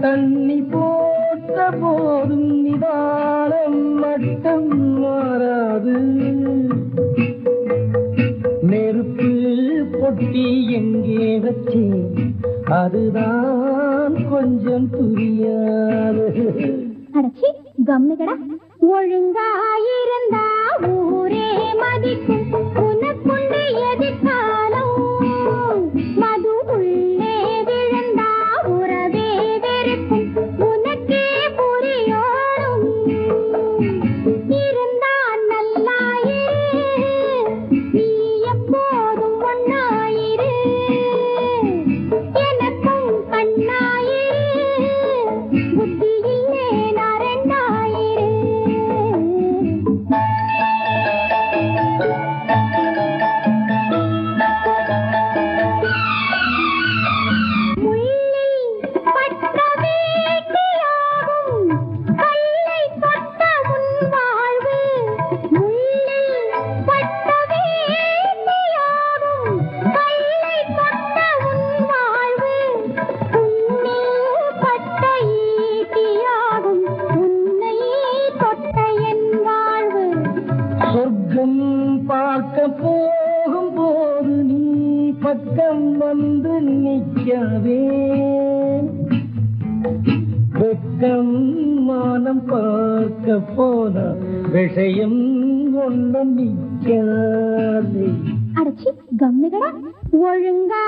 தண்ணி போட்ட போதும் நிதானம் மட்டும் மாறாது. நெருப்பு பொட்டி எங்கே வச்சே அதுதான் கொஞ்சம் புரியாது. அடச்சி கம்முகடா ஒழுங்காயிருந்தா ஊரே மதிக்கும் உனக்குண்டு எதிர்காலம். மது உள்ளே விழுந்தா உறவே வெறுக்கும் உனக்கே புரியோடும். இருந்தான் நல்லாயே நீ எப்போதும் ஒன்னாயிரு. எனக்கும் கண்ணாயிரு பக்கம் வந்து நிற்கவே வெக்கம் மானம் பார்க்க போன விஷயம் கொண்டு நிற்காதே அடச்சி கம்னுகடா ஒழுங்கா